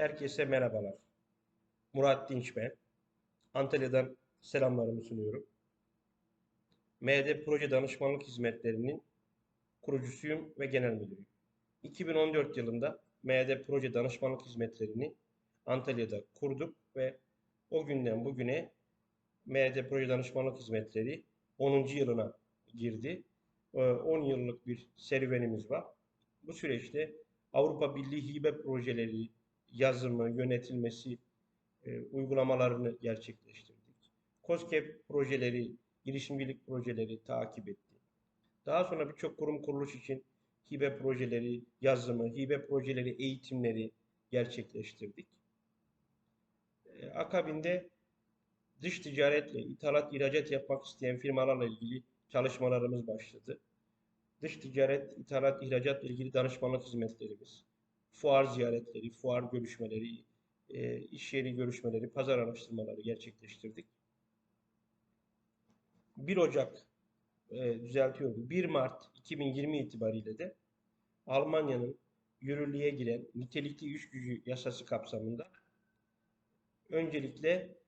Herkese merhabalar. Murat Dinç ben. Antalya'dan selamlarımı sunuyorum. MD Proje Danışmanlık Hizmetleri'nin kurucusuyum ve genel müdürüyüm. 2014 yılında MD Proje Danışmanlık Hizmetleri'ni Antalya'da kurduk ve o günden bugüne MD Proje Danışmanlık Hizmetleri 10. yılına girdi. Ee, 10 yıllık bir serüvenimiz var. Bu süreçte Avrupa Birliği hibe projeleri, yazımı, yönetilmesi, e, uygulamalarını gerçekleştirdik. COSGAP projeleri, girişimcilik projeleri takip etti. Daha sonra birçok kurum kuruluş için hibe projeleri, yazımı, hibe projeleri, eğitimleri gerçekleştirdik. E, akabinde dış ticaretle ithalat, ihracat yapmak isteyen firmalarla ilgili çalışmalarımız başladı. Dış ticaret, ithalat, ihracatla ilgili danışmanlık hizmetlerimiz, fuar ziyaretleri, fuar görüşmeleri, e, iş yeri görüşmeleri, pazar araştırmaları gerçekleştirdik. 1 Ocak e, düzeltiyorum. 1 Mart 2020 itibariyle de Almanya'nın yürürlüğe giren nitelikli iş gücü yasası kapsamında öncelikle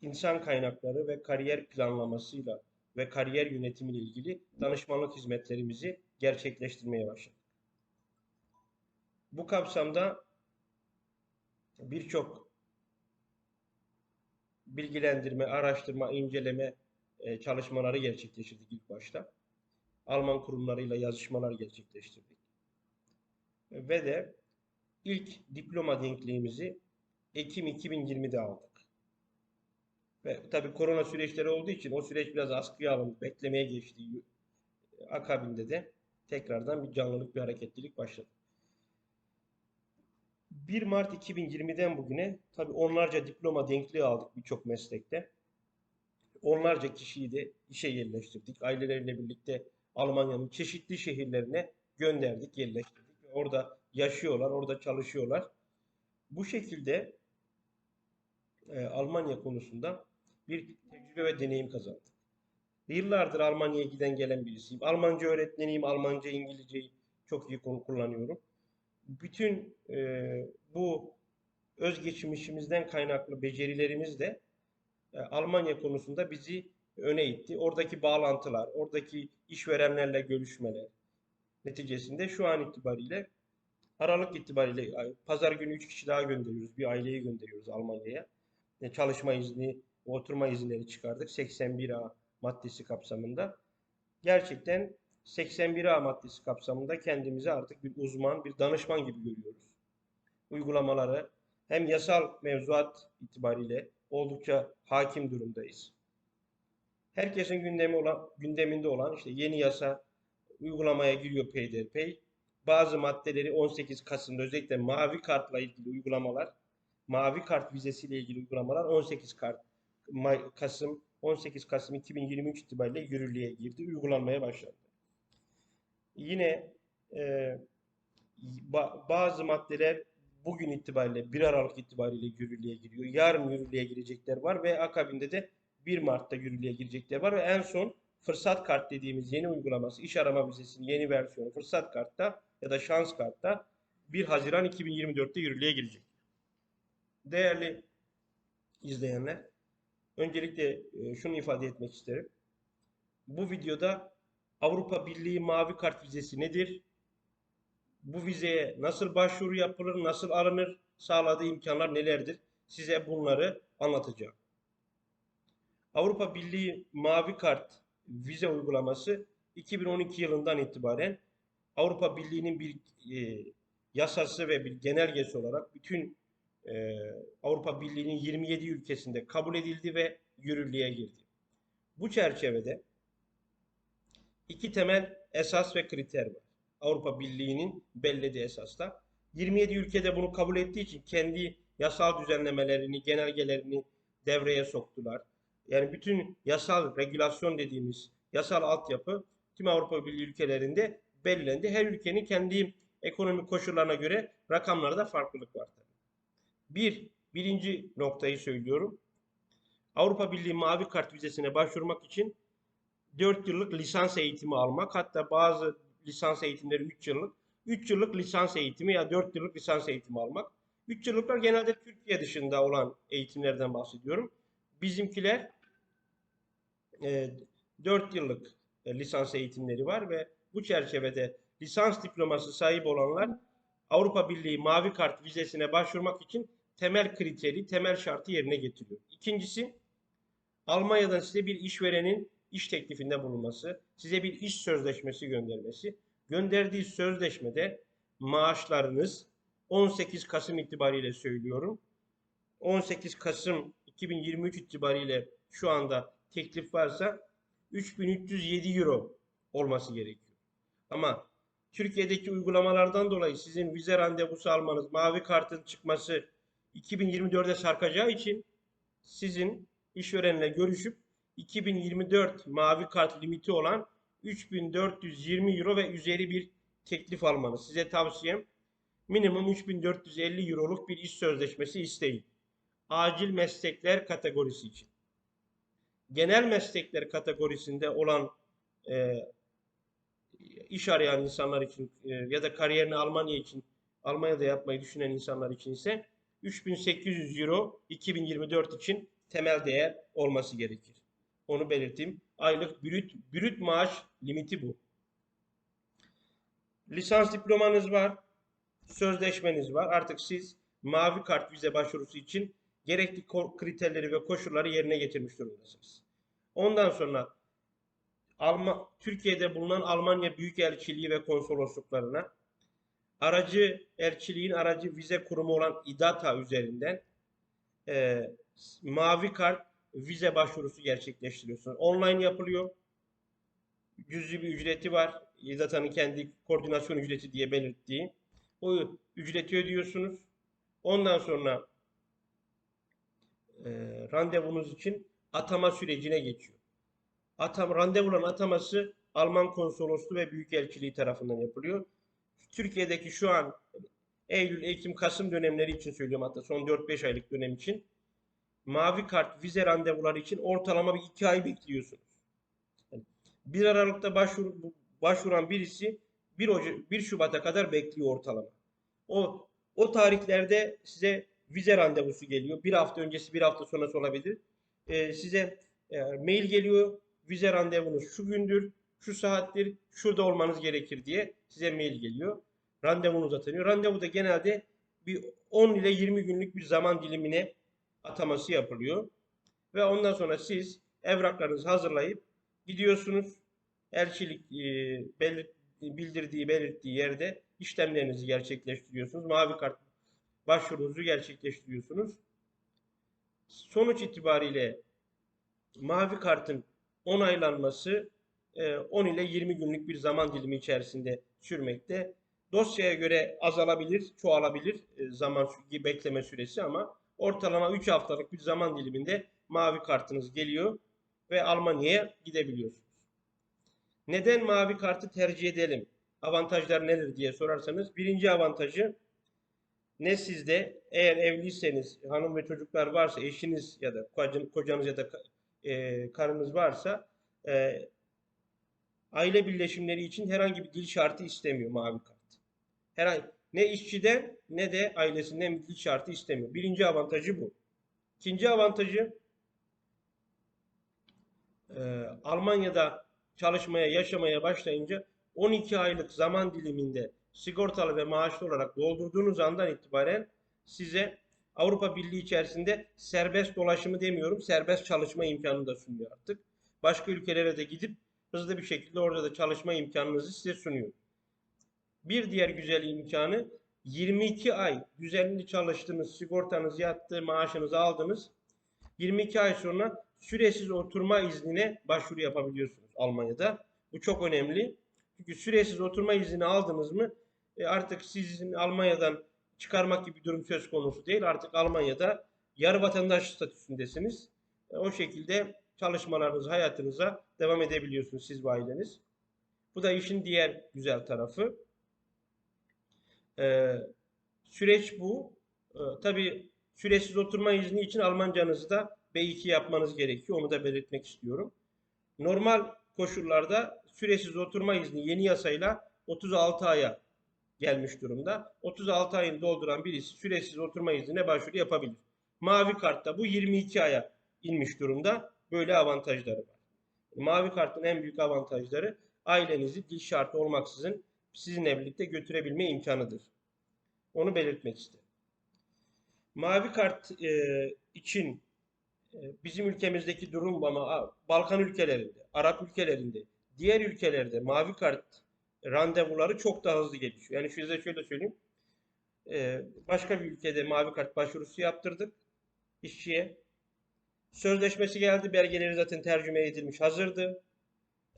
insan kaynakları ve kariyer planlamasıyla ve kariyer yönetimiyle ilgili danışmanlık hizmetlerimizi gerçekleştirmeye başladık. Bu kapsamda birçok bilgilendirme, araştırma, inceleme e, çalışmaları gerçekleştirdik ilk başta. Alman kurumlarıyla yazışmalar gerçekleştirdik. Ve de ilk diploma denkliğimizi Ekim 2020'de aldık. Ve tabii korona süreçleri olduğu için o süreç biraz askıya alındı, beklemeye geçti. Akabinde de tekrardan bir canlılık, bir hareketlilik başladı. 1 Mart 2020'den bugüne tabii onlarca diploma denkliği aldık birçok meslekte. Onlarca kişiyi de işe yerleştirdik. Aileleriyle birlikte Almanya'nın çeşitli şehirlerine gönderdik, yerleştirdik. Orada yaşıyorlar, orada çalışıyorlar. Bu şekilde e, Almanya konusunda bir tecrübe ve deneyim kazandım. Yıllardır Almanya'ya giden gelen birisiyim. Almanca öğretmeniyim, Almanca, İngilizceyi çok iyi kullanıyorum. Bütün e, bu özgeçmişimizden kaynaklı becerilerimiz de e, Almanya konusunda bizi öne itti. Oradaki bağlantılar, oradaki işverenlerle görüşmeler neticesinde şu an itibariyle Aralık itibariyle pazar günü 3 kişi daha gönderiyoruz. Bir aileyi gönderiyoruz Almanya'ya. E, çalışma izni, oturma izinleri çıkardık 81A maddesi kapsamında. Gerçekten 81A maddesi kapsamında kendimizi artık bir uzman, bir danışman gibi görüyoruz. Uygulamaları hem yasal mevzuat itibariyle oldukça hakim durumdayız. Herkesin gündemi olan, gündeminde olan işte yeni yasa uygulamaya giriyor peyderpey. Bazı maddeleri 18 Kasım'da özellikle mavi kartla ilgili uygulamalar, mavi kart vizesiyle ilgili uygulamalar 18 kart Kasım 18 Kasım 2023 itibariyle yürürlüğe girdi, uygulanmaya başlandı. Yine e, ba bazı maddeler bugün itibariyle 1 Aralık itibariyle yürürlüğe giriyor. Yarın yürürlüğe girecekler var ve akabinde de 1 Mart'ta yürürlüğe girecekler var ve en son fırsat kart dediğimiz yeni uygulaması, iş arama vizesinin yeni versiyonu fırsat kartta ya da şans kartta 1 Haziran 2024'te yürürlüğe girecek. Değerli izleyenler, öncelikle e, şunu ifade etmek isterim. Bu videoda Avrupa Birliği mavi kart vizesi nedir? Bu vizeye nasıl başvuru yapılır, nasıl alınır, sağladığı imkanlar nelerdir? Size bunları anlatacağım. Avrupa Birliği mavi kart vize uygulaması 2012 yılından itibaren Avrupa Birliği'nin bir e, yasası ve bir genelgesi olarak bütün e, Avrupa Birliği'nin 27 ülkesinde kabul edildi ve yürürlüğe girdi. Bu çerçevede iki temel esas ve kriter var. Avrupa Birliği'nin bellediği esaslar. 27 ülkede bunu kabul ettiği için kendi yasal düzenlemelerini, genelgelerini devreye soktular. Yani bütün yasal regülasyon dediğimiz yasal altyapı tüm Avrupa Birliği ülkelerinde belirlendi. Her ülkenin kendi ekonomik koşullarına göre rakamlarda farklılık var. Bir, birinci noktayı söylüyorum. Avrupa Birliği mavi kart vizesine başvurmak için 4 yıllık lisans eğitimi almak hatta bazı lisans eğitimleri 3 yıllık 3 yıllık lisans eğitimi ya 4 yıllık lisans eğitimi almak. 3 yıllıklar genelde Türkiye dışında olan eğitimlerden bahsediyorum. Bizimkiler e, 4 yıllık e, lisans eğitimleri var ve bu çerçevede lisans diploması sahip olanlar Avrupa Birliği Mavi Kart vizesine başvurmak için temel kriteri, temel şartı yerine getiriyor. İkincisi, Almanya'dan size bir işverenin iş teklifinde bulunması, size bir iş sözleşmesi göndermesi. Gönderdiği sözleşmede maaşlarınız 18 Kasım itibariyle söylüyorum. 18 Kasım 2023 itibariyle şu anda teklif varsa 3307 euro olması gerekiyor. Ama Türkiye'deki uygulamalardan dolayı sizin vize randevusu almanız, mavi kartın çıkması 2024'e sarkacağı için sizin işverenle görüşüp 2024 mavi kart limiti olan 3420 euro ve üzeri bir teklif almanız. Size tavsiyem minimum 3450 euroluk bir iş sözleşmesi isteyin. Acil meslekler kategorisi için. Genel meslekler kategorisinde olan e, iş arayan insanlar için e, ya da kariyerini Almanya için Almanya'da yapmayı düşünen insanlar için ise 3800 euro 2024 için temel değer olması gerekir. Onu belirteyim. Aylık brüt, brüt maaş limiti bu. Lisans diplomanız var. Sözleşmeniz var. Artık siz mavi kart vize başvurusu için gerekli kriterleri ve koşulları yerine getirmiş durumdasınız. Ondan sonra Alman, Türkiye'de bulunan Almanya Büyükelçiliği ve konsolosluklarına aracı elçiliğin aracı vize kurumu olan İDATA üzerinden e, mavi kart vize başvurusu gerçekleştiriyorsunuz. Online yapılıyor. Cüzi bir ücreti var. İDATA'nın kendi koordinasyon ücreti diye belirttiği. O ücreti ödüyorsunuz. Ondan sonra e, randevunuz için atama sürecine geçiyor. Atam, randevuların ataması Alman konsolosluğu ve büyükelçiliği tarafından yapılıyor. Türkiye'deki şu an Eylül, Ekim, Kasım dönemleri için söylüyorum hatta son 4-5 aylık dönem için mavi kart vize randevuları için ortalama bir 2 ay bekliyorsunuz. Yani 1 Aralık'ta başvur, başvuran birisi 1, Oca 1 Şubat'a kadar bekliyor ortalama. O o tarihlerde size vize randevusu geliyor. Bir hafta öncesi, bir hafta sonrası olabilir. Ee, size e, mail geliyor. Vize randevunuz şu gündür, şu saattir, şurada olmanız gerekir diye size mail geliyor. Randevunuz atanıyor. Randevu da genelde bir 10 ile 20 günlük bir zaman dilimine ataması yapılıyor. Ve ondan sonra siz evraklarınızı hazırlayıp gidiyorsunuz. Elçilik e, bildirdiği, belirttiği yerde işlemlerinizi gerçekleştiriyorsunuz. Mavi kart başvurunuzu gerçekleştiriyorsunuz. Sonuç itibariyle mavi kartın onaylanması 10 ile 20 günlük bir zaman dilimi içerisinde sürmekte. Dosyaya göre azalabilir, çoğalabilir zaman bekleme süresi ama ortalama 3 haftalık bir zaman diliminde mavi kartınız geliyor ve Almanya'ya gidebiliyorsunuz. Neden mavi kartı tercih edelim? Avantajlar neler diye sorarsanız birinci avantajı ne sizde eğer evliyseniz hanım ve çocuklar varsa eşiniz ya da kocanız ya da e, karınız varsa e, aile birleşimleri için herhangi bir dil şartı istemiyor mavi kart. Herhangi ne işçiden ne de ailesinden dil şartı istemiyor. Birinci avantajı bu. İkinci avantajı e, Almanya'da çalışmaya, yaşamaya başlayınca 12 aylık zaman diliminde sigortalı ve maaşlı olarak doldurduğunuz andan itibaren size Avrupa Birliği içerisinde serbest dolaşımı demiyorum, serbest çalışma imkanı da sunuyor artık. Başka ülkelere de gidip hızlı bir şekilde orada da çalışma imkanınızı size sunuyor. Bir diğer güzel imkanı 22 ay düzenli çalıştınız, sigortanız yattı, maaşınızı aldınız. 22 ay sonra süresiz oturma iznine başvuru yapabiliyorsunuz Almanya'da. Bu çok önemli. Çünkü süresiz oturma izni aldınız mı e artık sizin Almanya'dan çıkarmak gibi bir durum söz konusu değil. Artık Almanya'da yarı vatandaş statüsündesiniz. E, o şekilde çalışmalarınız, hayatınıza devam edebiliyorsunuz siz ve aileniz. Bu da işin diğer güzel tarafı. Ee, süreç bu. Ee, tabii süresiz oturma izni için Almancanızı da B2 yapmanız gerekiyor. Onu da belirtmek istiyorum. Normal koşullarda süresiz oturma izni yeni yasayla 36 aya gelmiş durumda. 36 ayını dolduran birisi süresiz oturma iznine başvuru yapabilir. Mavi kartta bu 22 aya inmiş durumda. Böyle avantajları var. Mavi kartın en büyük avantajları ailenizi dil şartı olmaksızın sizinle birlikte götürebilme imkanıdır. Onu belirtmek isterim. Mavi kart e, için e, bizim ülkemizdeki durum ama Balkan ülkelerinde, Arap ülkelerinde, diğer ülkelerde mavi kart randevuları çok daha hızlı gelişiyor. Yani size şöyle söyleyeyim. E, başka bir ülkede mavi kart başvurusu yaptırdık işçiye. Sözleşmesi geldi. Belgeleri zaten tercüme edilmiş hazırdı.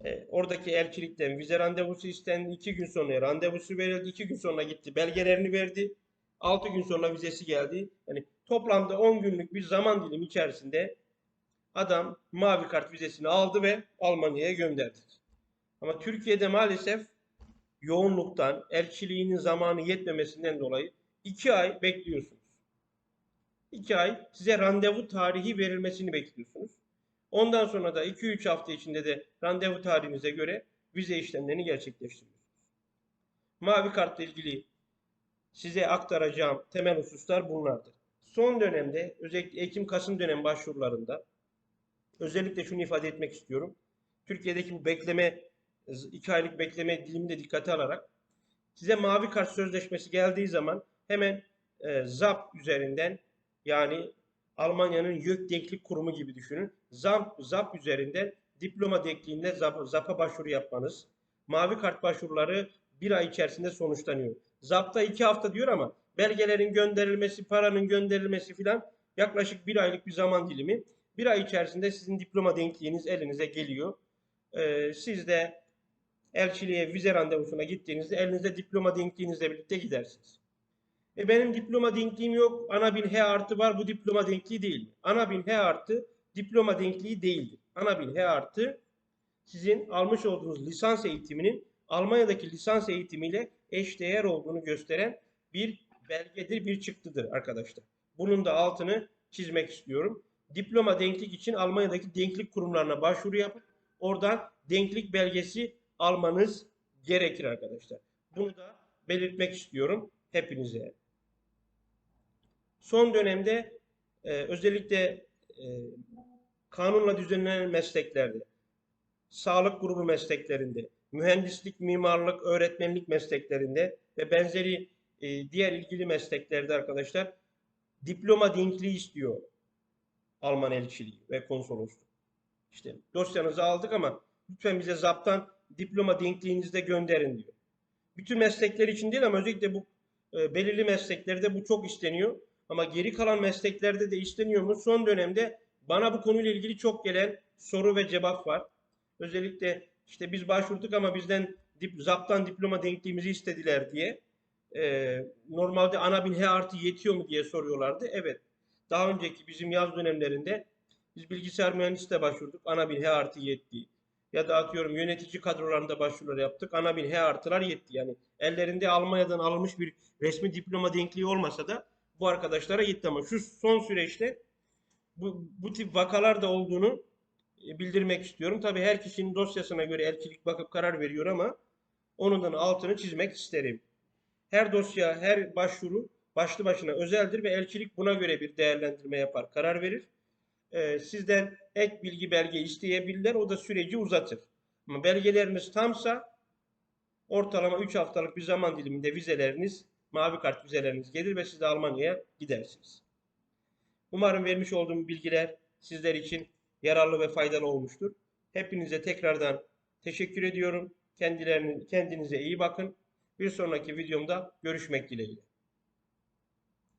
E, oradaki elçilikten vize randevusu istendi. iki gün sonra randevusu verildi. iki gün sonra gitti. Belgelerini verdi. 6 gün sonra vizesi geldi. Yani toplamda 10 günlük bir zaman dilimi içerisinde adam mavi kart vizesini aldı ve Almanya'ya gönderdik. Ama Türkiye'de maalesef yoğunluktan, elçiliğinin zamanı yetmemesinden dolayı 2 ay bekliyorsunuz. 2 ay size randevu tarihi verilmesini bekliyorsunuz. Ondan sonra da 2-3 hafta içinde de randevu tarihinize göre vize işlemlerini gerçekleştiriyorsunuz. Mavi kartla ilgili size aktaracağım temel hususlar bunlardır. Son dönemde özellikle Ekim-Kasım dönem başvurularında özellikle şunu ifade etmek istiyorum. Türkiye'deki bu bekleme, iki aylık bekleme dilimini de dikkate alarak size mavi kart sözleşmesi geldiği zaman hemen e, ZAP üzerinden yani Almanya'nın YÖK Denklik Kurumu gibi düşünün. ZAP, ZAP üzerinden diploma denkliğinde ZAP, ZAP'a başvuru yapmanız. Mavi kart başvuruları bir ay içerisinde sonuçlanıyor. Zapta iki hafta diyor ama belgelerin gönderilmesi, paranın gönderilmesi filan yaklaşık bir aylık bir zaman dilimi. Bir ay içerisinde sizin diploma denkliğiniz elinize geliyor. Ee, siz de elçiliğe vize randevusuna gittiğinizde elinizde diploma denkliğinizle birlikte gidersiniz. E benim diploma denkliğim yok. Ana bin H artı var. Bu diploma denkliği değil. Ana bin H artı diploma denkliği değildir. Ana bin H artı sizin almış olduğunuz lisans eğitiminin Almanya'daki lisans eğitimiyle eşdeğer olduğunu gösteren bir belgedir, bir çıktıdır arkadaşlar. Bunun da altını çizmek istiyorum. Diploma denklik için Almanya'daki denklik kurumlarına başvuru yapıp oradan denklik belgesi almanız gerekir arkadaşlar. Bunu da belirtmek istiyorum hepinize. Son dönemde e, özellikle e, kanunla düzenlenen mesleklerde, sağlık grubu mesleklerinde, mühendislik, mimarlık, öğretmenlik mesleklerinde ve benzeri e, diğer ilgili mesleklerde arkadaşlar diploma denkliği istiyor Alman elçiliği ve konsolosluk. İşte dosyanızı aldık ama lütfen bize zaptan diploma denkliğinizde gönderin diyor. Bütün meslekler için değil ama özellikle bu e, belirli mesleklerde bu çok isteniyor. Ama geri kalan mesleklerde de isteniyor mu? Son dönemde bana bu konuyla ilgili çok gelen soru ve cevap var. Özellikle işte biz başvurduk ama bizden dip, zaptan diploma denkliğimizi istediler diye. Ee, normalde ana bin H artı yetiyor mu diye soruyorlardı. Evet. Daha önceki bizim yaz dönemlerinde biz bilgisayar mühendisliğe başvurduk. Ana bin H artı yetti. Ya da atıyorum yönetici kadrolarında başvurular yaptık. Ana bin H artılar yetti. Yani ellerinde Almanya'dan alınmış bir resmi diploma denkliği olmasa da bu arkadaşlara yetti ama şu son süreçte bu, bu tip vakalar da olduğunu e, bildirmek istiyorum. Tabii her kişinin dosyasına göre elçilik bakıp karar veriyor ama onun da altını çizmek isterim. Her dosya, her başvuru başlı başına özeldir ve elçilik buna göre bir değerlendirme yapar, karar verir. Ee, sizden ek bilgi belge isteyebilirler, o da süreci uzatır. Ama belgeleriniz tamsa ortalama 3 haftalık bir zaman diliminde vizeleriniz, mavi kart vizeleriniz gelir ve siz de Almanya'ya gidersiniz. Umarım vermiş olduğum bilgiler sizler için yararlı ve faydalı olmuştur. Hepinize tekrardan teşekkür ediyorum. Kendilerini, kendinize iyi bakın. Bir sonraki videomda görüşmek dileğiyle.